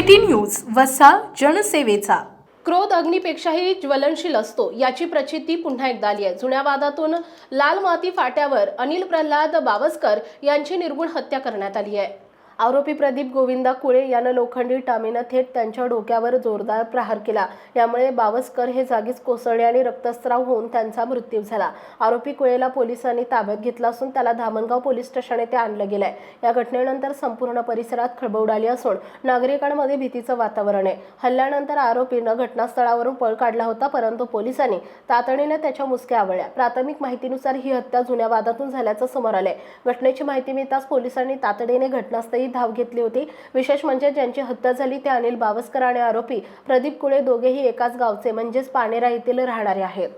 City news वसा जनसेवेचा. क्रोध अग्नीपेक्षाही ज्वलनशील असतो याची प्रचिती पुन्हा एकदा आली आहे. जुन्या वादातून लाल माती फाट्यावर अनिल प्रल्हाद बावस्कर यांची निर्गुण हत्या करण्यात आली आहे. आरोपी प्रदीप गोविंदा कुळे यानं लोखंडी टामीनं थेट त्यांच्या डोक्यावर जोरदार प्रहार केला. यामुळे बावस्कर हे जागीच कोसळले आणि रक्तस्राव होऊन त्यांचा मृत्यू झाला. आरोपी कुळेला पोलिसांनी ताब्यात घेतला असून त्याला धामणगाव पोलीस स्टेशन येथे आणलं गेलंय. या घटनेनंतर संपूर्ण परिसरात खळबळ उडाली असून नागरिकांमध्ये भीतीचं वातावरण आहे. हल्ल्यानंतर आरोपीनं घटनास्थळावरून पळ काढला होता परंतु पोलिसांनी तातडीने त्याच्या मुसक्या आवळल्या. प्राथमिक माहितीनुसार ही हत्या जुन्या वादातून झाल्याचं समोर आलंय. घटनेची माहिती मिळताच पोलिसांनी तातडीने घटनास्थळी धाव घेतली होती. विशेष म्हणजे ज्यांची हत्या झाली ते अनिल बावस्कर आणि आरोपी प्रदीप कुळे दोघेही एकाच गावचे म्हणजेच पानेरा येथील राहणारे आहेत.